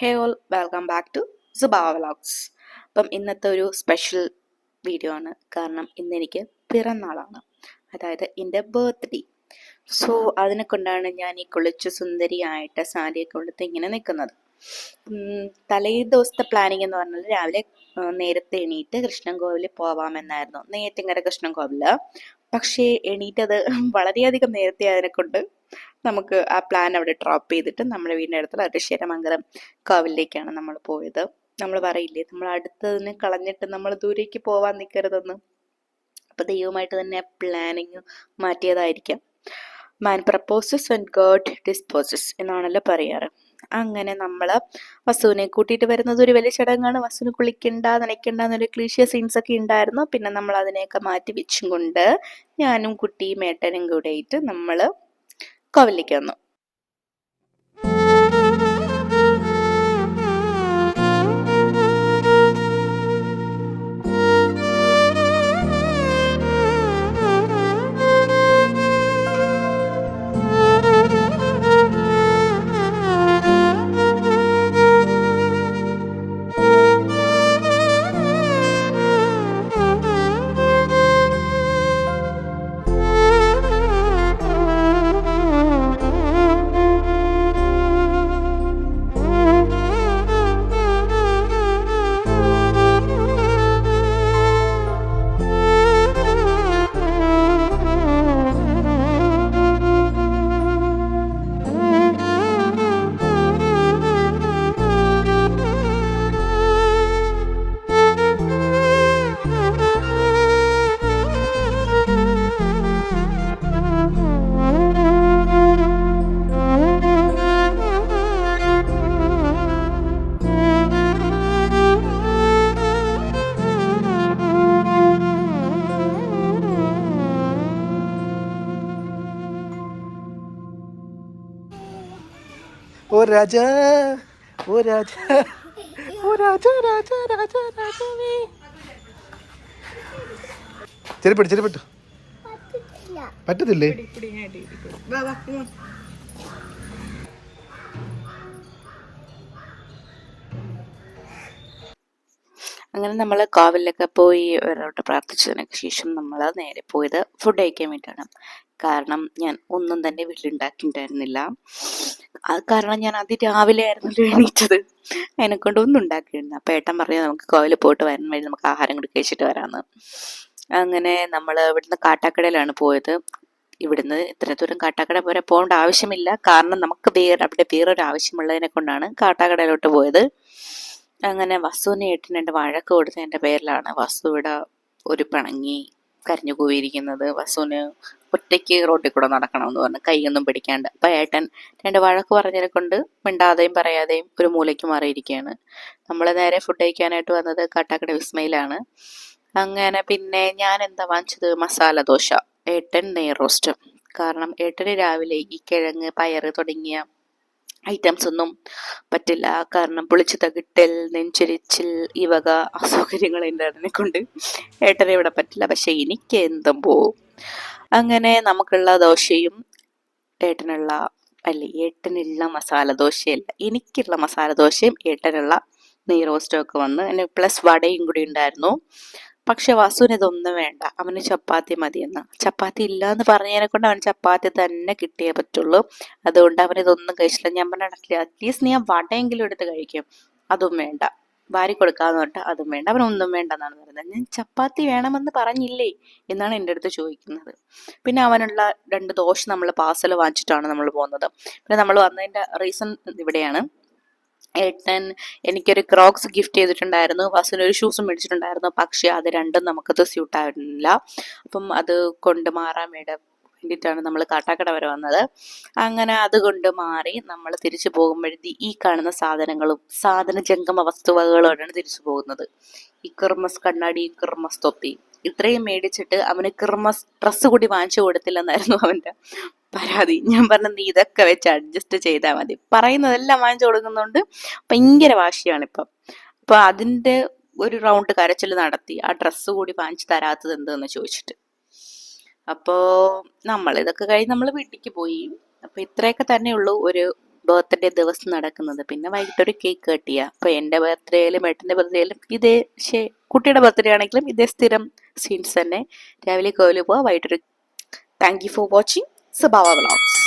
Hey all welcome back to Subava vlogs അപ്പം ഇന്നത്തെ ഒരു സ്പെഷ്യൽ വീഡിയോ ആണ്. കാരണം ഇന്ന് എനിക്ക് പിറന്നാളാണ്. അതായത് എന്റെ ബർത്ത്ഡേ സോ അതിനെ കൊണ്ടാണ് ഞാൻ ഈ കുളിച്ച് സുന്ദരിയായിട്ട് സാരിയൊക്കെ കൊടുത്ത് ഇങ്ങനെ നിൽക്കുന്നത് തലേ ദിവസത്തെ പ്ലാനിങ് എന്ന് പറഞ്ഞാൽ രാവിലെ നേരത്തെ എണീറ്റ് കൃഷ്ണൻ കോവിലിൽ പോവാമെന്നായിരുന്നു. നെയ്യാറ്റിങ്കര കൃഷ്ണൻ കോവിൽ പക്ഷേ എണീറ്റത് വളരെയധികം നേരത്തെ അതിനെക്കൊണ്ട് കൊണ്ട് നമുക്ക് ആ പ്ലാൻ അവിടെ ഡ്രോപ്പ് ചെയ്തിട്ട് നമ്മുടെ വീടിന്റെ അടുത്തുള്ള ഋഷ്യരമംഗലം കാവിലേക്കാണ് നമ്മൾ പോയത്. നമ്മൾ പറയില്ലേ നമ്മൾ അടുത്തതിന് കളഞ്ഞിട്ട് നമ്മൾ ദൂരേക്ക് പോവാൻ നിൽക്കരുതെന്ന് അപ്പം ദൈവമായിട്ട് തന്നെ planning മാറ്റിയതായിരിക്കാം. Man proposes and god disposes എന്നാണല്ലോ പറയാറ്. അങ്ങനെ നമ്മൾ വസുവിനെ കൂട്ടിയിട്ട് വരുന്നത് ഒരു വലിയ ചടങ്ങാണ്. വസുവിന് കുളിക്കണ്ട നനയ്ക്കണ്ട എന്നൊരു ക്ലീഷ്യ സീൻസ് ഒക്കെ ഉണ്ടായിരുന്നു. പിന്നെ നമ്മൾ അതിനെയൊക്കെ മാറ്റി വെച്ചും കൊണ്ട് ഞാനും കുട്ടിയും ഏട്ടനും കൂടെ ആയിട്ട് നമ്മൾ കോവിലേക്ക് വന്നു. രാജ ഓ രാജ ഓ രാജ രാജ രാജ രാജാവേ. ചെരുപ്പിട്ട് ചെരുപ്പിട്ടു പറ്റത്തില്ലേ. അങ്ങനെ നമ്മൾ കാവിലൊക്കെ പോയി ഒരോട്ട് പ്രാർത്ഥിച്ചതിന് ശേഷം നമ്മൾ നേരെ പോയത് ഫുഡ് കഴിക്കാൻ വേണ്ടിയിട്ടാണ് കാരണം ഞാൻ ഒന്നും തന്നെ വീട്ടിലുണ്ടാക്കിയിട്ടുണ്ടായിരുന്നില്ല. അത് കാരണം ഞാൻ അതിരാവിലെ ആയിരുന്നു എണീറ്റത്. അതിനെ കൊണ്ട് ഒന്നും ഉണ്ടാക്കിയിരുന്നു അപ്പം ഏട്ടൻ പറഞ്ഞു നമുക്ക് കോവിലിൽ പോയിട്ട് വരാൻ വേണ്ടി നമുക്ക് ആഹാരം കൂടി കഴിച്ചിട്ട് വരാമെന്ന് അങ്ങനെ നമ്മൾ ഇവിടുന്ന് കാട്ടാക്കടയിലാണ് പോയത്. ഇവിടുന്ന് ഇത്ര ദൂരം കാട്ടാക്കട വരെ പോകേണ്ട ആവശ്യമില്ല. കാരണം നമുക്ക് വേറെ അവിടെ വേറൊരു ആവശ്യമുള്ളതിനെ കൊണ്ടാണ് കാട്ടാക്കടയിലോട്ട് പോയത്. അങ്ങനെ വസുവിനെ ഏട്ടനുണ്ട് വഴക്ക് കൊടുത്തതിന്റെ പേരിലാണ് വസു ഇവിടെ ഒരു പിണങ്ങി കരഞ്ഞു പോയിരിക്കുന്നത്. വസുവിന് ഒറ്റയ്ക്ക് റോട്ടിൽ കൂടെ നടക്കണമെന്ന് പറഞ്ഞ്. കൈയൊന്നും പിടിക്കാണ്ട്. അപ്പം ഏട്ടൻ രണ്ട് വഴക്ക് പറഞ്ഞതിനെ കൊണ്ട് മിണ്ടാതെയും പറയാതെയും ഒരു മൂലയ്ക്ക് മാറിയിരിക്കുകയാണ്. നമ്മൾ നേരെ ഫുഡ് കഴിക്കാനായിട്ട് വന്നത് കാട്ടാക്കട വിസ്മയിലാണ്. അങ്ങനെ പിന്നെ ഞാൻ എന്താ വാങ്ങിച്ചത്? മസാല ദോശ. ഏട്ടൻ നെയ് റോസ്റ്റ്. കാരണം ഏട്ടന് രാവിലെ ഈ കിഴങ്ങ് പയറ് തുടങ്ങിയ ഐറ്റംസ് ഒന്നും പറ്റില്ല. കാരണം പൊളിച്ചു തകിട്ടൽ നെഞ്ചരിച്ചിൽ ഈ വക അസൗകര്യങ്ങൾ എന്റെ കൊണ്ട് ഏട്ടനെ ഇവിടെ പറ്റില്ല. പക്ഷെ എനിക്ക് എന്തും പോവും. അങ്ങനെ നമുക്കുള്ള ദോശയും ഏട്ടനുള്ള അല്ല ഏട്ടനുള്ള മസാല ദോശയല്ല എനിക്കുള്ള മസാല ദോശയും ഏട്ടനുള്ള നെയ് റോസ്റ്റും ഒക്കെ വന്ന് പിന്നെ പ്ലസ് വടയും കൂടി ഉണ്ടായിരുന്നു. പക്ഷെ വസുവിന് ഇതൊന്നും വേണ്ട. അവന് ചപ്പാത്തി മതിയെന്ന്. ചപ്പാത്തി ഇല്ല എന്ന് പറഞ്ഞതിനെ കൊണ്ട് അവന് ചപ്പാത്തി തന്നെ കിട്ടിയേ പറ്റുള്ളൂ. അതുകൊണ്ട് അവൻ ഇതൊന്നും കഴിച്ചില്ല. ഞാൻ പറഞ്ഞ അറ്റ്ലീസ്റ്റ് നീ ആ വടയെങ്കിലും എടുത്ത് കഴിക്കും. അതും വേണ്ട. വാരി കൊടുക്കാന്ന് പറഞ്ഞിട്ട് അതും വേണ്ട. അവനൊന്നും വേണ്ട എന്നാണ് പറയുന്നത്. ഞാൻ ചപ്പാത്തി വേണമെന്ന് പറഞ്ഞില്ലേ? എന്നാണ് എന്റെ അടുത്ത് ചോദിക്കുന്നത്. പിന്നെ അവനുള്ള രണ്ട് ദോശ നമ്മൾ പാർസൽ വാങ്ങിച്ചിട്ടാണ് നമ്മൾ പോകുന്നത്. പിന്നെ നമ്മൾ വന്നതിന്റെ റീസൺ ഇവിടെയാണ്. ഏട്ടൻ എനിക്കൊരു ക്രോക്സ് ഗിഫ്റ്റ് ചെയ്തിട്ടുണ്ടായിരുന്നു. ഫസ്റ്റിന് ഒരു ഷൂസും മേടിച്ചിട്ടുണ്ടായിരുന്നു. പക്ഷേ അത് രണ്ടും നമുക്കത് സ്യൂട്ട് ആയിരുന്നില്ല അപ്പം അത് കൊണ്ട് മാറാൻ വേണ്ടി വേണ്ടിയിട്ടാണ് നമ്മൾ കാട്ടാക്കട വരെ വന്നത്. അങ്ങനെ അതുകൊണ്ട് മാറി നമ്മൾ തിരിച്ചു പോകുമ്പോഴത്തേ ഈ കാണുന്ന സാധനങ്ങളും സാധന ജംഗമ വസ്തുവകകളോടാണ് തിരിച്ചു പോകുന്നത്. ഈ ക്രിർമസ് കണ്ണാടി ക്രിർമസ് തൊപ്പി. ഇത്രയും മേടിച്ചിട്ട് അവന് ക്രിർമസ് ഡ്രസ്സ് കൂടി വാങ്ങിച്ചു കൊടുത്തില്ലെന്നായിരുന്നു അവന്റെ പരാതി. ഞാൻ പറഞ്ഞ നീ ഇതൊക്കെ വെച്ച് അഡ്ജസ്റ്റ് ചെയ്താൽ മതി. പറയുന്നതെല്ലാം വാങ്ങിച്ചു കൊടുക്കുന്നതുകൊണ്ട് ഭയങ്കര വാശിയാണ് ഇപ്പം അപ്പൊ അതിന്റെ ഒരു റൗണ്ട് കരച്ചിൽ നടത്തി ആ ഡ്രസ്സ് കൂടി വാങ്ങിച്ചു തരാത്തത് എന്തെന്ന് ചോദിച്ചിട്ട്. അപ്പോ നമ്മൾ ഇതൊക്കെ കഴിഞ്ഞ് നമ്മൾ വീട്ടിലേക്ക് പോയി. അപ്പോൾ ഇത്രയൊക്കെ തന്നെയുള്ളൂ ഒരു ബർത്ത്ഡേ ദിവസം നടക്കുന്നത്. പിന്നെ വൈകിട്ട് ഒരു കേക്ക് എന്റെ അപ്പോൾ എന്റെ ബർത്ത്ഡേയിലും ഏട്ടന്റെ ബർത്ത്ഡേയിലും ഇതേ ശേ കുട്ടിയുടെ ബർത്ത്ഡേ ആണെങ്കിലും ഇതേ സ്ഥിരം സീൻസ് തന്നെ. രാവിലെ കോവിൽ പോവാ വൈകിട്ടൊരു thank you for watching Swabhava vlogs